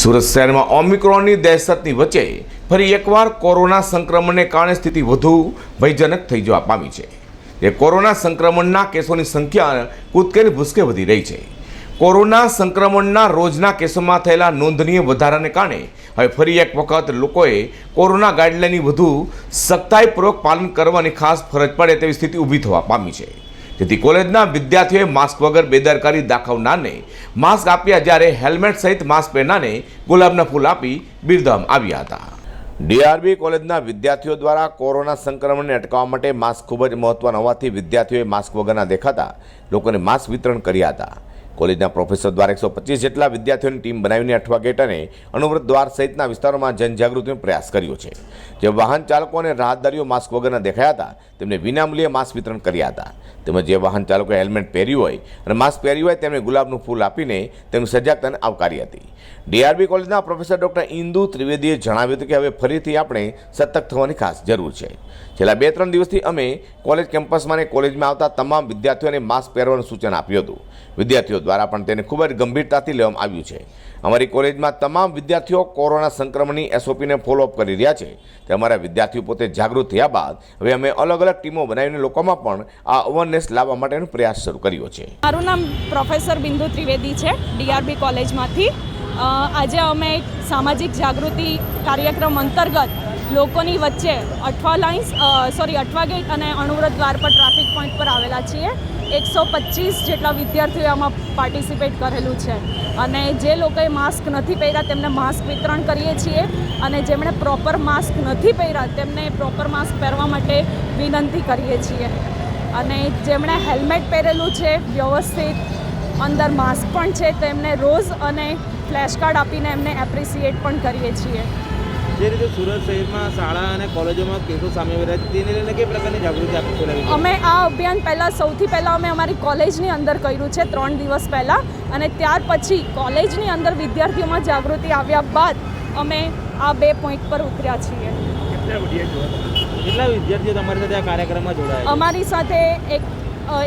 સુરત શહેરમાં ઓમિક્રોનની દહેશતની વચ્ચે ફરી એકવાર કોરોના સંક્રમણને કારણે સ્થિતિ વધુ ભયજનક થઈ જવા પામી છે. એ કોરોના સંક્રમણના કેસોની સંખ્યા કૂદકેની ભૂસકે વધી રહી છે. કોરોના સંક્રમણના રોજના કેસોમાં થયેલા નોંધનીય વધારાને કારણે હવે ફરી એક વખત લોકોએ કોરોના ગાઈડલાઈનની વધુ સખ્તાઈપૂર્વક પાલન કરવાની ખાસ ફરજ પડે તેવી સ્થિતિ ઊભી થવા પામી છે. જેથી કોલેજના વિદ્યાર્થીઓએ માસ્ક વગર બેદરકારી દાખવનારને માસ્ક આપ્યા જ્યારે હેલ્મેટ સહિત માસ્ક પહેરનારને ગુલાબના ફૂલ આપી બિરદાવવામાં આવ્યા હતા. ડીઆરબી કોલેજના વિદ્યાર્થીઓ દ્વારા કોરોના સંક્રમણને અટકાવવા માટે માસ્ક ખૂબ જ મહત્વના હોવાથી વિદ્યાર્થીઓએ માસ્ક વગરના દેખાતા લોકોને માસ્ક વિતરણ કર્યા હતા. કોલેજના પ્રોફેસર દ્વારા એકસો પચીસ જેટલા વિદ્યાર્થીઓની ટીમ બનાવીને અઠવા ગેટ અને અનુવ્રત દ્વાર સહિતના વિસ્તારોમાં જનજાગૃતિનો પ્રયાસ કર્યો છે. જે વાહન ચાલકો અને રાહદારીઓ માસ્ક વગરના દેખાયા હતા, તેમને વિનામૂલ્યે માસ્ક વિતરણ કર્યા હતા. તેમજ જે વાહન ચાલકોએ હેલ્મેટ પહેર્યું હોય અને માસ્ક પહેર્યું હોય, તેમને ગુલાબનું ફૂલ આપીને તેમની સજાગતાને આવકારી હતી. ડીઆરબી કોલેજના પ્રોફેસર ડૉક્ટર ઇન્દુ ત્રિવેદીએ જણાવ્યું હતું કે હવે ફરીથી આપણે સતર્ક થવાની ખાસ જરૂર છે. છેલ્લા બે ત્રણ દિવસથી અમે કોલેજ કેમ્પસમાં અને કોલેજમાં આવતા તમામ વિદ્યાર્થીઓને માસ્ક પહેરવાનું સૂચન આપ્યું હતું. વિદ્યાર્થીઓ દ્વારા પણ તેને ખૂબ જ ગંભીરતાથી લેવામાં આવ્યું છે. અમારી કોલેજમાં તમામ વિદ્યાર્થીઓ કોરોના સંક્રમણની એસઓપીને ફોલોઅપ કરી રહ્યા છે. તે અમારા વિદ્યાર્થીઓ પોતે જાગૃત થયા બાદ હવે અમે અલગ અલગ ટીમો બનાવીને લોકોમાં પણ આ અવેરનેસ લાવવા માટેનો પ્રયાસ શરૂ કર્યો છે. મારું નામ પ્રોફેસર બિંદુ ત્રિવેદી છે ડીઆરબી કોલેજમાંથી. આજે અમે એક સામાજિક જાગૃતિ કાર્યક્રમ અંતર્ગત લોકોની વચ્ચે Athwa lines sorry Athwa gate અને અણુવ્રત દ્વાર પર ટ્રાફિક પોઈન્ટ પર આવેલા છીએ. એકસો પચીસ જેટલા વિદ્યાર્થીઓએ આમાં પાર્ટિસિપેટ કરેલું છે. અને જે લોકોએ માસ્ક નથી પહેર્યા, તેમને માસ્ક વિતરણ કરીએ છીએ. અને જેમણે પ્રોપર માસ્ક નથી પહેર્યા, તેમને પ્રોપર માસ્ક પહેરવા માટે વિનંતી કરીએ છીએ. અને જેમણે હેલ્મેટ પહેરેલું છે, વ્યવસ્થિત અંદર માસ્ક પણ છે, તેમને રોઝ અને ફ્લેશ કાર્ડ આપીને એમને એપ્રિસિએટ પણ કરીએ છીએ. જે રીતે સુરત શહેરમાં શાળા અને કોલેજોમાં કેસો સામે આવી રહ્યા છે તેને લઈને કઈ પ્રકારની જાગૃતિ આપી છે? અમે આ અભિયાન પહેલાં સૌથી પહેલાં અમે અમારી કોલેજની અંદર કર્યું છે ત્રણ દિવસ પહેલાં. અને ત્યાર પછી કોલેજની અંદર વિદ્યાર્થીઓમાં જાગૃતિ આવ્યા બાદ અમે આ બે પોઈન્ટ પર ઉતર્યા છીએ. કેટલા વિદ્યાર્થીઓ તમારી સાથે આ કાર્યક્રમમાં જોડાયા અમારી સાથે એક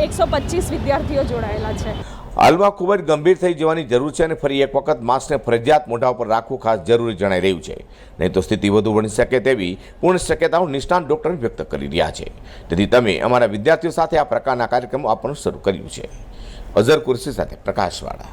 એકસો પચીસ વિદ્યાર્થીઓ જોડાયેલા છે. હાલમાં ખૂબ જ ગંભીર થઈ જવાની જરૂર છે અને ફરી એક વખત માસ્કને ફરજિયાત મોઢા ઉપર રાખવું ખાસ જરૂરી જણાઈ રહ્યું છે. નહીં તો સ્થિતિ વધુ બની શકે તેવી પૂર્ણ શક્યતાઓ નિષ્ણાંત ડૉક્ટર વ્યક્ત કરી રહ્યા છે. તેથી તમે અમારા વિદ્યાર્થીઓ સાથે આ પ્રકારના કાર્યક્રમો આપવાનું શરૂ કર્યું છે. અઝર કુર્સી સાથે પ્રકાશવાળા.